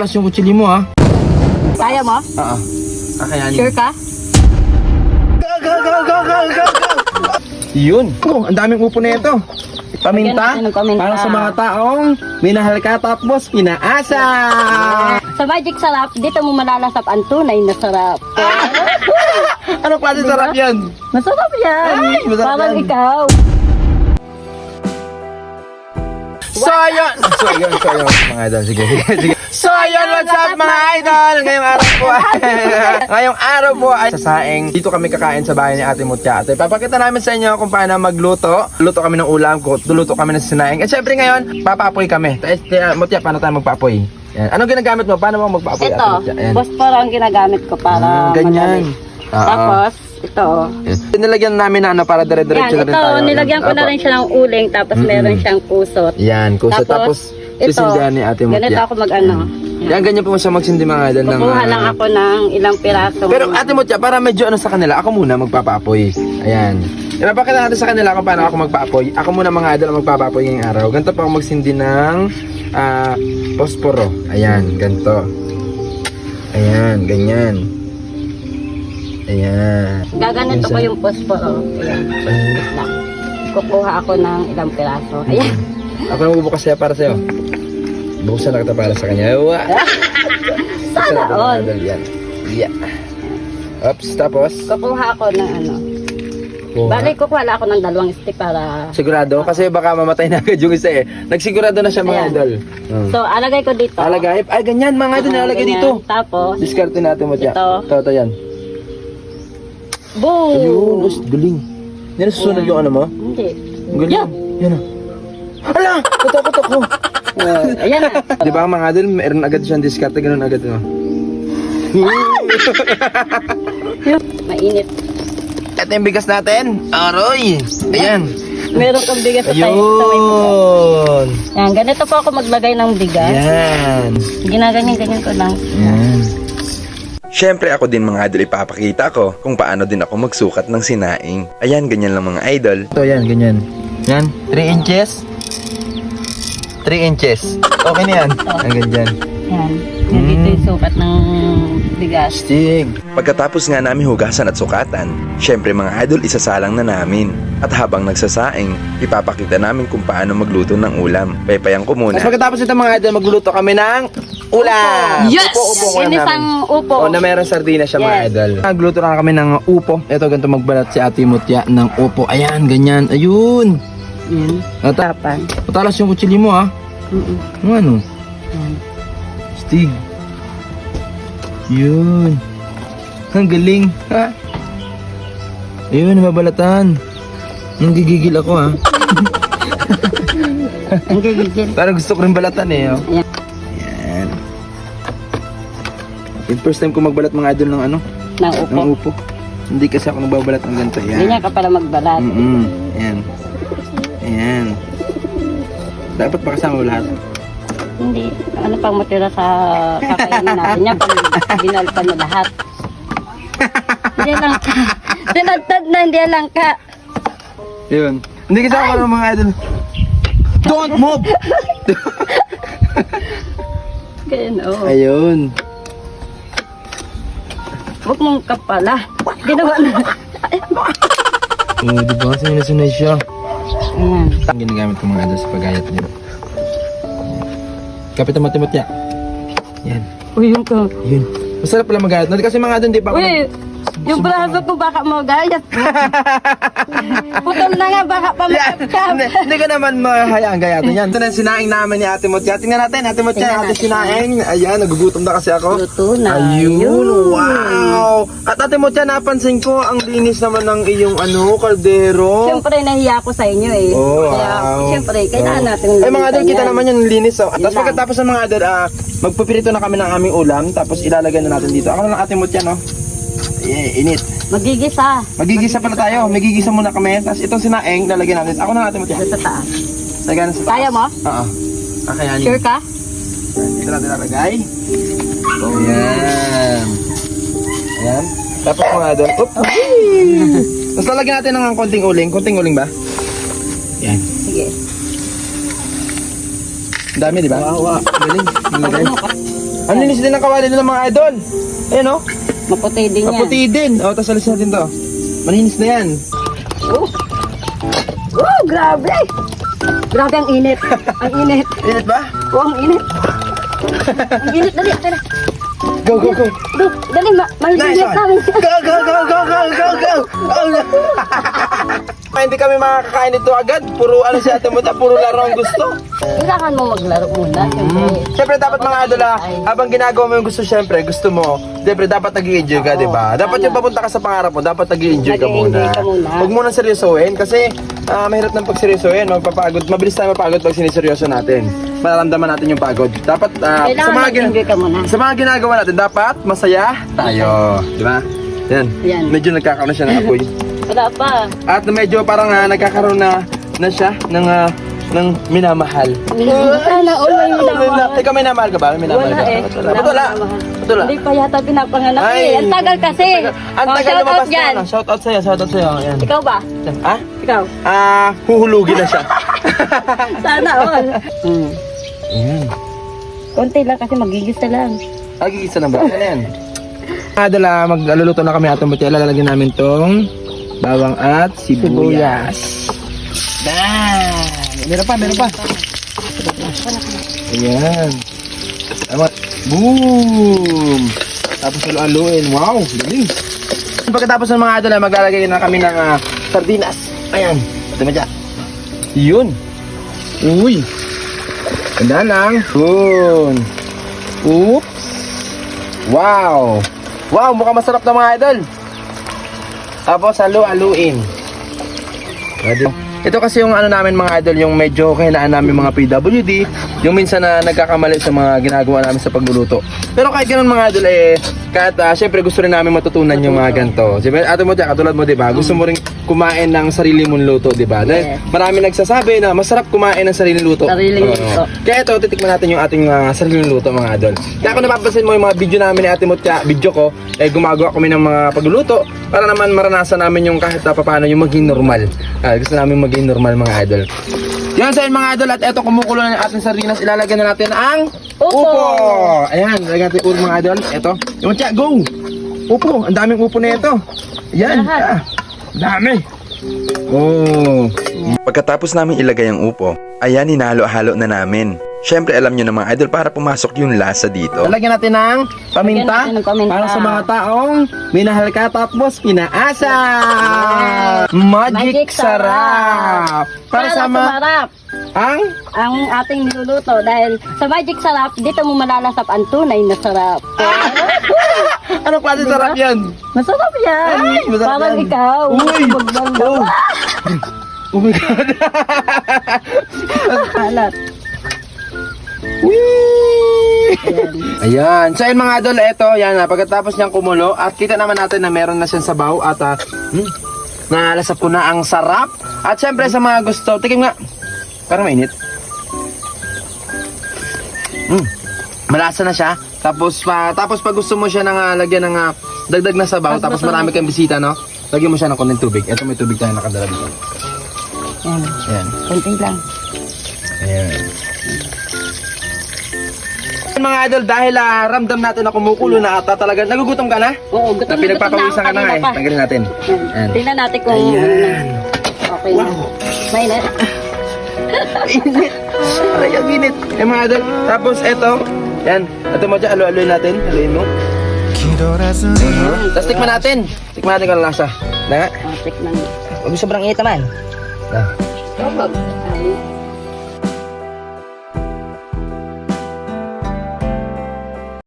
Matalas yung kutsili mo ha. Kaya mo? Oo. Kakayanin. Sure ka? Go, go, go, go, go, go. Yun. Oh, ang daming upo na ito. Paminta. Lagyan natin ng paminta. Para sa mga taong minahal ka tapos pinaasa. Sa Magic Sarap, dito mo malalasap ang tunay na sarap. Ano klase sarap yan? Masarap yan. Ay, masarap Parang yan. ikaw. Yun, so yun. Mga idol, sige, sige. So yun, what's up mga idol? Ngayong araw po ay, ngayong araw po ay sa saing. Dito kami kakain sa bahay ni Ate Mutya. At papakita namin sa inyo kung paano magluto. Luto kami ng ulam, luluto kami ng sinaing. At syempre ngayon, papapoy kami. Uh, Mutya, paano tayo magpapoy? Yan. Anong ginagamit mo? Paano mo magpapoy, Ate Ito, Mutya? Yan. phosphor ang ginagamit ko para Ah, ganyan. madali. Oo. Tapos, ito. Yan. Nilagyan namin na ano para Yan, dire-diretso na rin ito, tayo. nilagyan ko na rin siya ng uling, tapos meron siyang kusot. Yan, kusa. Tapos, ito, sisindihan ni Ate ganito Mutya. ako mag-ano. Yan, ganyan po siya magsindi mga idol. ng, Kukuha ah, lang ako ng ilang piraso. Pero ate mo para medyo ano sa kanila, ako muna magpapapoy. Ayan. Ipapakita natin sa kanila kung paano ako magpapoy. Ako muna mga idol ang magpapapoy ngayong araw. Ganito pa ako magsindi ng ah, posporo. Ayan, ganito. Ayan, ganyan. Ayan. Gaganito Minsan. ko yung posporo. Ayan. Ayan. Kukuha ako ng ilang piraso. Ayan. Ako na magbubukas siya para sa'yo. Buksan na kita para sa kanya. Buksan Sana all. Yan. Yeah. Oops, tapos. Kukuha ako ng ano. Kuha. Bali, kukuha ako ng dalawang stick para... Sigurado? Kasi baka mamatay na agad yung isa eh. Nagsigurado na siya mga Ayan. idol. Hmm. So, alagay ko dito. Alagay. Ay, ganyan mga idol. Nilalagay ganyan. dito. Tapos, Diskarte natin mo. Ito. Ito, ito yan. Boom! Ayun, us, galing. Yan ang susunod yung ano mo? Hindi. Ang galing. Yan. Yan ah. Hala! Katakot ako. Uh, ayan na. Di ba mga idol, meron agad siyang diskarte. Ganun agad. No? Mainit. Ito yung bigas natin. Aroy! Ayan. Meron kang bigas sa tayo. Sa may. Ayun. Yan, ganito po ako maglagay ng bigas. Yan. Ginaganyan-ganyan ko lang. Yan. Siyempre ako din mga idol ipapakita ko kung paano din ako magsukat ng sinaing. Ayan, ganyan lang mga idol. Ito yan, ganyan. Yan, 3 inches. 3 inches. Okay na yan. Hanggang dyan. Yan. Nandito yung sukat ng bigas. Stig. Pagkatapos nga namin hugasan at sukatan, syempre mga idol isasalang na namin. At habang nagsasaing, ipapakita namin kung paano magluto ng ulam. Paypayan ko muna. Tapos pagkatapos nito mga idol, magluluto kami ng ulam. Yes! Upo, upo, Inisang namin. upo. O, na meron sardinas siya mga Yes. idol. Nagluto na kami ng upo. Ito, ganito magbalat si Ate Mutya ng upo. Ayan, ganyan. Ayun. Yan. Nata Tapan. Patalas yung kutsili mo ha. Mm-mm. Ano ano? Yan. Stig. Yun. Ang galing. Ha? Ayun, nababalatan. Nanggigigil ako ha. Ang gigigil. Parang gusto ko rin balatan eh. Oh. Yan. Yung first time ko magbalat mga idol ng ano, Ng upo. ng upo. Hindi kasi ako nagbabalat ng ganito. Yan. Ganyan ka pala magbalat. Mm-mm. Yan. Ayan. Dapat pa kasama mo lahat. Hindi. Ano pang matira sa kakainin natin yan pag binalpan mo lahat. Hindi lang ka. Tinagtad na, hindi lang ka. Yun. Hindi kasi ako ng mga idol. Don't move! Ganyan, oo. Ayun. Huwag mong kapala. Ginawa na. Oo, di ba? Kasi nasunod siya. Ayan. Ang ginagamit ko mga idol sa pagayat niya. Kapit ang matimatya. Yan. Uy, yung ko. Yun. Masarap pala magayat. Kasi mga idol, di pa ako Uy, yung braso ko baka mo gayat. Putol na nga, baka pamakap. Hindi hindi ka naman mahayaan gayatan yan. Ito na yung sinaing namin ni Ate Motya. Tingnan natin, Ate Tingnan Ate. Sinaing. Ayan, nagugutom na kasi ako. Luto na. Ayun, wow! At Ate Motya, napansin ko, ang linis naman ng iyong ano, kaldero. Siyempre, nahiya ko sa inyo eh. Oh, Kaya, wow. siyempre, kailangan Oh. natin Eh mga idol, kita naman yung linis. Oh. At Yun tapos lang. pagkatapos ng mga idol, ah, magpipirito na kami ng aming ulam. Tapos ilalagay na natin dito. Ako na lang Ate Motya, no? Yeah, init. Magigisa. Magigisa pala tayo. Magigisa muna kami. Tapos itong sinaing, lalagyan natin. Ako na lang Ate Motya. Sa taas. Lagyan sa taas. Kaya mo? Oo. Kakayanin. Sure ka? Dito natin lalagay. Ayan. Ayan. Tapos mga idol. Oop. Tapos lalagyan natin ng konting uling. Konting uling ba? Yan. Sige. Ang dami, di ba? Wow, wow. Galing. Ang linis din ng kawali nila mga idol. Ayan o. Maputi din yan. Maputi din. O, tapos alisin natin to. Malinis na yan. Oh. oh, grabe. Grabe ang init. Ang init. Init ba? Oh, ang init. ang init. Dali, dali. Go, go, go. Dali, dali. Ma Nice one. Go, go, go, go, go, go, go. Oh, no. Ay, Hindi kami makakakain ito agad. Puro ano si ate mo, puro laro ang gusto. Kailangan mo maglaro muna. Siyempre. Siyempre dapat mga idol ah, habang ginagawa mo yung gusto siyempre, gusto mo, siyempre dapat nag enjoy ka, di ba? Dapat yung papunta ka sa pangarap mo, dapat nag enjoy ka muna. Huwag mo nang seryosohin kasi ah, mahirap ng pagseryosohin, magpapagod, mabilis tayo mapagod pag siniseryoso natin. Mararamdaman natin yung pagod. Dapat ah, sa Kailangan mga gina- mag-enjoy ka muna. sa mga ginagawa natin, dapat masaya tayo, di ba? Yan. Yan. Medyo nagkakaroon siya ng apoy. Wala pa. At medyo parang ah, nagkakaroon na na siya ng ah, ng minamahal. Sana all may minamahal. Ikaw may namahal ka ba? May namahal Wala ka? eh. Wala? Ba't wala? Ba't wala? Hindi pa yata pinapanganak Ay. eh. Ang tagal kasi. Ang Oh, tagal shout out lumabas na. dyan. ano. Shout out sa'yo, shout out sa'yo. Ayan. Ikaw ba? Ah? Ikaw? Ah, huhulugin na siya. Sana all. Hmm. Ayan. Konti lang kasi magigisa lang. Nagigisa na ba? Ano yan? Adala, magluluto na kami atong butela. Lalagyan namin tong bawang at sibuyas. Dan! Meron pa, meron pa. Ayan. Tama. Boom! Tapos halu-haluin. Wow! Galing! Pagkatapos ng mga adala, maglalagay na kami ng ah, sardinas. Ayan. Ito mo dyan. Yun. Uy. Ganda lang. Yun. Oops. Wow. Wow, mukhang masarap na mga idol. Tapos halu-haluin. Ready? Ito kasi yung ano namin mga idol, yung medyo kahinaan namin mga PWD, yung minsan na nagkakamali sa mga ginagawa namin sa pagluluto. Pero kahit ganun mga idol eh, kahit ah, syempre gusto rin namin matutunan yung mga ganito. Siyempre, ato mo katulad mo, di ba? Gusto mo rin kumain ng sarili mong luto, di ba? Yes. marami nagsasabi na masarap kumain ng sariling luto. Sariling Oo. luto. Kaya ito, titikman natin yung ating ah, sariling luto mga idol. Kaya kung napapansin mo yung mga video namin ni Ate Mutya, video ko, eh gumagawa kami ng mga pagluluto para naman maranasan namin yung kahit na paano yung maging normal. Ah, gusto namin maging normal mga idol. Yan sa mga idol at eto kumukulo na yung ating sardinas. Ilalagyan na natin ang Upo. Ayan, lagyan natin upo mga idol. Eto. Yung Mutya, go! Upo, ang daming upo na ito. Yan. Lahat. Ah, dami. Oh. Pagkatapos namin ilagay ang upo, ayan hinalo-halo na namin. Siyempre alam nyo na mga idol para pumasok yung lasa dito. Lalagyan natin ng paminta, Lagyan natin ng paminta. para sa mga taong minahal ka tapos pinaasa. Magic, Magic sarap. Para, sa mga sumarap ang ang ating niluluto dahil sa Magic Sarap, dito mo malalasap ang tunay na sarap. ano klase sarap 'yan? Masarap yan. Ay, masarap Parang yan. ikaw. Uy! Magbangga. Oh. Oh my god. Alat. Ayan. So ayun mga idol, eto, yan na. Pagkatapos niyang kumulo, at kita naman natin na meron na siyang sabaw at uh, hmm, nalasap ko na ang sarap. At syempre sa mga gusto, tikim nga. Parang mainit. Hmm. Malasa na siya. Tapos pa tapos pag gusto mo siya ng ah, lagyan ng ah, dagdag na sabaw, Mas tapos masarap. marami kang bisita, no? Lagyan mo siya ng konting tubig. Ito may tubig tayo nakadala dito. Yan. Ayan. Konti lang. Mga idol, dahil ah, ramdam natin na kumukulo na at ah, talaga, nagugutom ka na? Oo, gutom Na na pinagpapawisan ka na nga eh. pa. Tanggalin natin. Yan. Ayan. Tingnan natin kung Ayan. okay na. Mainit. Init. Aray, ang init. Eh mga idol, tapos eto, yan, ito mo dyan, alo-aloy natin, haluin mo. Tapos tikman natin. Tikman natin kung ano lasa. Na nga. Oh, tikman. Huwag mo sobrang init naman. Na. Ay,